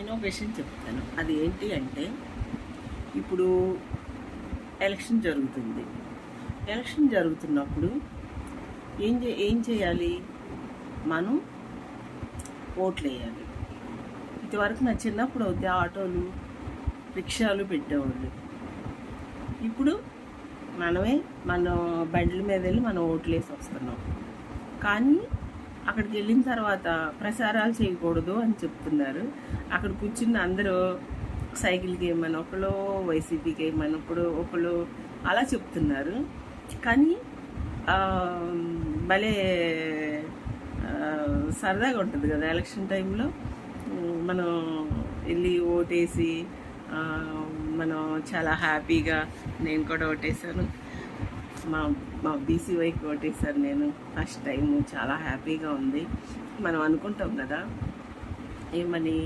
నేను చెప్తాను. అది ఏంటి అంటే ఇప్పుడు ఎలక్షన్ జరుగుతుంది. ఎలక్షన్ జరుగుతున్నప్పుడు ఏం చే ఏం చేయాలి? మనం ఓట్లు వేయాలి ఇదివరకు నా చిన్నప్పుడు అయితే ఆటోలు రిక్షాలు పెట్టేవాళ్ళు. ఇప్పుడు మనమే మన బండ్ల మీద వెళ్ళి మనం ఓట్లు వేసి వస్తున్నాం. కానీ అక్కడికి వెళ్ళిన తర్వాత ప్రసారాలు చేయకూడదు అని చెప్తున్నారు. అక్కడ కూర్చున్న అందరూ సైకిల్కి వేయమని ఒకళ్ళు వైసీపీకి వేయమని ఒకడు ఒకళ్ళు అలా చెప్తున్నారు. కానీ భలే సరదాగా ఉంటుంది కదా ఎలక్షన్ టైంలో. మనం వెళ్ళి ఓటేసి మనం చాలా హ్యాపీగా నేను కూడా ఓటేసాను. మా మా బీసీవైకి ఓటేసాను నేను. ఫస్ట్ టైం చాలా హ్యాపీగా ఉంది. మనం అనుకుంటాం కదా ఏమని?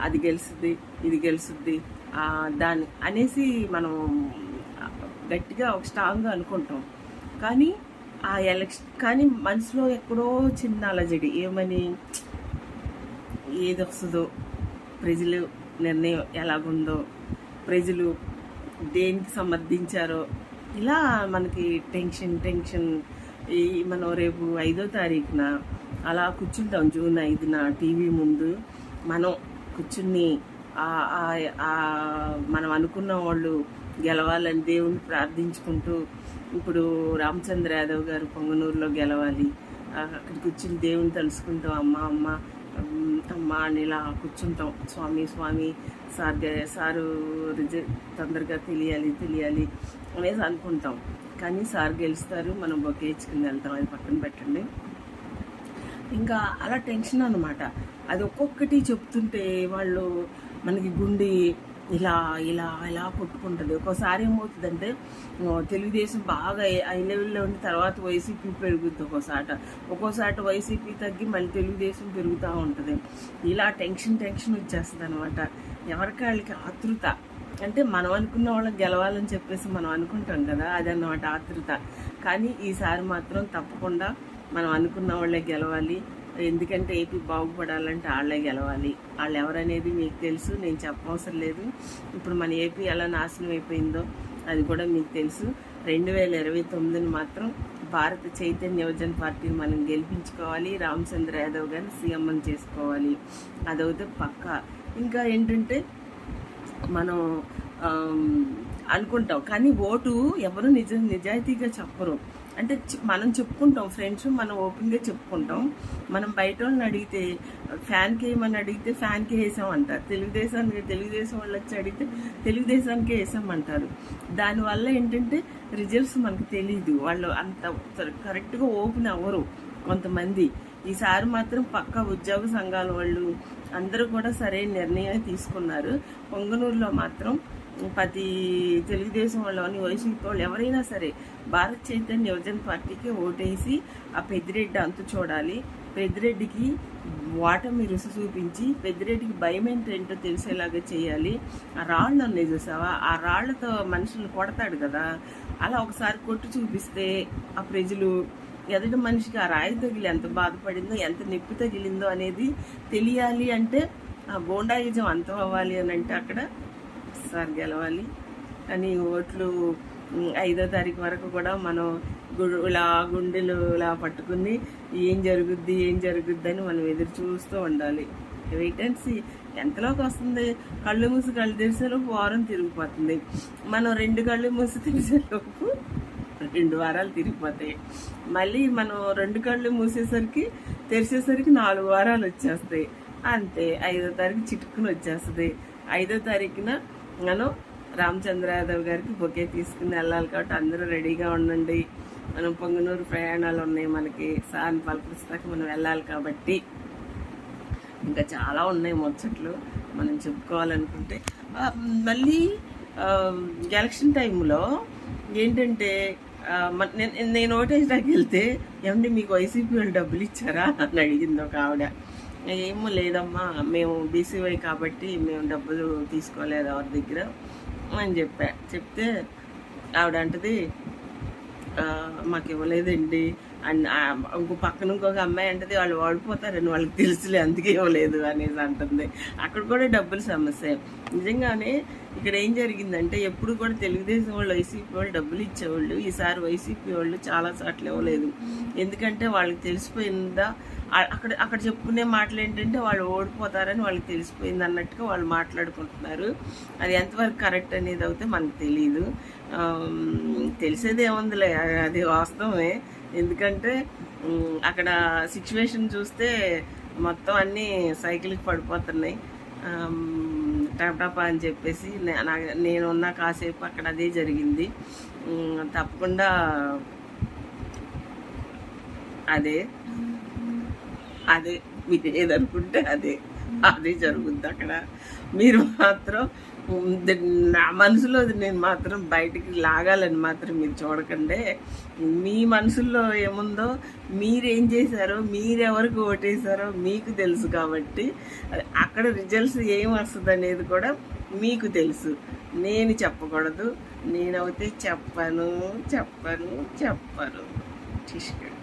అది గెలుస్తుంది ఇది గెలుస్తుంది దాని అనేసి మనం గట్టిగా ఒక స్ట్రాంగ్గా అనుకుంటాం. కానీ ఆ ఎలక్షన్ కానీ మనసులో ఎక్కడో చిన్న అలజడి ఏమని? ఏది వస్తుందో ప్రజలు నిర్ణయం ఎలాగుందో ప్రజలు దేనికి సమర్థించారో ఇలా మనకి టెన్షన్ టెన్షన్. ఈ మనం రేపు ఐదో తారీఖున అలా కూర్చుంటాం జూన్ ఐదున టీవీ ముందు. మనం కూర్చుని మనం అనుకున్న వాళ్ళు గెలవాలని దేవుని ప్రార్థించుకుంటూ ఇప్పుడు రామచంద్ర యాదవ్ గారు పొంగనూరులో గెలవాలి. అక్కడ అక్కడికి కూర్చుని దేవుని తలుసుకుంటాం అమ్మ అమ్మ అమ్మ అని ఇలా కూర్చుంటాం. స్వామి స్వామి సార్ సారు రిజల్ట్ తొందరగా తెలియాలి తెలియాలి అనేసి అనుకుంటాం. కానీ సార్ గెలుస్తారు మనం బొకే ఇచ్చుకుని వెళ్తాం అది పక్కన పెట్టండి. ఇంకా అలా టెన్షన్ అనమాట అది ఒక్కొక్కటి చెప్తుంటే వాళ్ళు మనకి గుండె ఇలా ఇలా ఇలా కొట్టుకుంటుంది. ఒక్కోసారి ఏమవుతుందంటే తెలుగుదేశం బాగా హై లెవెల్లో ఉండి తర్వాత వైసీపీ పెరుగుద్ది ఒక్కోసాట ఒక్కోసాట వైసీపీ తగ్గి మళ్ళీ తెలుగుదేశం పెరుగుతూ ఉంటుంది. ఇలా టెన్షన్ టెన్షన్ వచ్చేస్తుంది అనమాట ఎవరికి వాళ్ళకి ఆతృత? అంటే మనం అనుకున్న వాళ్ళకి గెలవాలని చెప్పేసి మనం అనుకుంటాం కదా అదన్నమాట ఆతృత. కానీ ఈసారి మాత్రం తప్పకుండా మనం అనుకున్న వాళ్ళే గెలవాలి ఎందుకంటే ఏపీ బాగుపడాలంటే వాళ్ళే గెలవాలి. వాళ్ళు ఎవరనేది మీకు తెలుసు నేను చెప్పవసరం లేదు. ఇప్పుడు మన ఏపీ ఎలా నాశనం అయిపోయిందో అది కూడా మీకు తెలుసు. రెండు వేల ఇరవై తొమ్మిదిని మాత్రం భారత చైతన్య యువజన పార్టీని మనం గెలిపించుకోవాలి. రామచంద్ర యాదవ్ గారిని సీఎం చేసుకోవాలి. అదవుతే పక్కా. ఇంకా ఏంటంటే మనం అనుకుంటాం. కానీ ఓటు ఎవరు నిజ నిజాయితీగా చెప్పరు. అంటే మనం చెప్పుకుంటాం ఫ్రెండ్స్ మనం ఓపెన్గా చెప్పుకుంటాం. మనం బయట వాళ్ళని అడిగితే ఫ్యాన్కి వేయమని అడిగితే ఫ్యాన్కి వేసామంటారు తెలుగుదేశానికి తెలుగుదేశం వాళ్ళు వచ్చి అడిగితే తెలుగుదేశానికే వేసామంటారు దానివల్ల ఏంటంటే రిజల్ట్స్ మనకు తెలియదు వాళ్ళు అంత కరెక్ట్గా ఓపెన్ అవ్వరు కొంతమంది. ఈసారి మాత్రం పక్క ఉద్యోగ సంఘాల వాళ్ళు అందరూ కూడా సరైన నిర్ణయం తీసుకున్నారు. పొంగనూరులో మాత్రం ప్రతి తెలుగుదేశం వాళ్ళు వైసీపీ వాళ్ళు ఎవరైనా సరే భారత్ చైతన్య యువజన పార్టీకి ఓటేసి ఆ పెద్దిరెడ్డి అంతు చూడాలి. పెద్దిరెడ్డికి ఓటమి రుచి చూపించి పెద్దిరెడ్డికి భయం ఏంటంటో తెలిసేలాగా చేయాలి. ఆ రాళ్ళు ఉన్నాయి చూసావా? ఆ రాళ్ళతో మనుషులను కొడతాడు కదా. అలా ఒకసారి కొట్టి చూపిస్తే ఆ ప్రజలు ఎదుటి మనిషికి ఆ రాయి తగిలి ఎంత బాధపడిందో ఎంత నొప్పి తగిలిందో అనేది తెలియాలి అంటే ఆ గోండాయుజం అంతం అవ్వాలి అని అంటే అక్కడ సార్ గెలవాలి. కానీ ఓట్లు ఐదో తారీఖు వరకు కూడా మనం గు- ఇలా గుండెలు ఇలా పట్టుకుని ఏం జరుగుద్ది ఏం జరుగుద్ది అని మనం ఎదురు చూస్తూ ఉండాలి. వెయిట్ అండ్ సీ ఎంతలోకి వస్తుంది? కళ్ళు మూసి కళ్ళు తెరిసేలోపు వారం తిరిగిపోతుంది. మనం రెండు కళ్ళు మూసి తెరిసేలోపు రెండు వారాలు తిరిగిపోతాయి. మళ్ళీ మనం రెండు కళ్ళు మూసేసరికి తెరిచేసరికి నాలుగు వారాలు వచ్చేస్తాయి. అంతే. ఐదో తారీఖు చిటుకుని వచ్చేస్తుంది. ఐదో తారీఖున మనం రామచంద్ర యాదవ్ గారికి బొకే తీసుకుని వెళ్ళాలి కాబట్టి అందరూ రెడీగా ఉండండి. మనం పొంగనూరు ప్రయాణాలు ఉన్నాయి మనకి. సార్ని పలకరిస్తాక మనం వెళ్ళాలి కాబట్టి. ఇంకా చాలా ఉన్నాయి ముచ్చట్లు. మనం చెప్పుకోవాలనుకుంటే. మళ్ళీ ఎలక్షన్ టైంలో ఏంటంటే నేను నేను ఓటేసడానికి వెళ్తే ఏమండి మీకు వైసీపీ వాళ్ళు డబ్బులు ఇచ్చారా అని అడిగింది ఒక ఆవిడ. ఏమో లేదమ్మా మేము బీసీవై కాబట్టి మేము డబ్బులు తీసుకోలేదు ఎవరి దగ్గర అని చెప్పా. చెప్తే ఆవిడ అంటది మాకు ఇవ్వలేదండి. అండ్ ఇంకో పక్కన ఇంకొక అమ్మాయి అంటది వాళ్ళు ఓడిపోతారని వాళ్ళకి తెలుసులే అందుకే ఇవ్వలేదు అనేసి అంటుంది. అక్కడ కూడా డబ్బుల సమస్య. నిజంగానే ఇక్కడ ఏం జరిగిందంటే ఎప్పుడు కూడా తెలుగుదేశం వాళ్ళు వైసీపీ వాళ్ళు డబ్బులు ఇచ్చేవాళ్ళు. ఈసారి వైసీపీ వాళ్ళు చాలా సార్లు ఇవ్వలేదు. ఎందుకంటే వాళ్ళకి తెలిసిపోయిందా అక్కడ అక్కడ చెప్పుకునే మాటలు ఏంటంటే వాళ్ళు ఓడిపోతారని వాళ్ళకి తెలిసిపోయింది అన్నట్టుగా వాళ్ళు మాట్లాడుకుంటున్నారు. అది ఎంతవరకు కరెక్ట్ అనేది అయితే మనకు తెలియదు తెలిసేది ఏముందిలే అది వాస్తవమే. ఎందుకంటే అక్కడ సిచ్యువేషన్ చూస్తే మొత్తం అన్నీ సైకిల్కి పడిపోతున్నాయి. ఆమ్, టపటపా అని చెప్పేసి నే- నేను ఉన్న కాసేపు అక్కడ అదే జరిగింది. తప్పకుండా అదే. అదే మీరు ఏదనుకుంటే అదే. అదే జరుగుద్ది అక్కడ. మీరు మాత్రం నా మనసులో నేను మాత్రం బయటికి లాగాలని మాత్రం మీరు చూడకండి. మీ మనసులో ఏముందో మీరేం చేశారో మీరెవరికి ఓటేశారో మీకు తెలుసు కాబట్టి అక్కడ రిజల్ట్స్ ఏం వస్తుంది అనేది కూడా మీకు తెలుసు. నేను చెప్పకూడదు. నేనైతే చెప్పను చెప్పను చెప్పను. ఠిష్కడు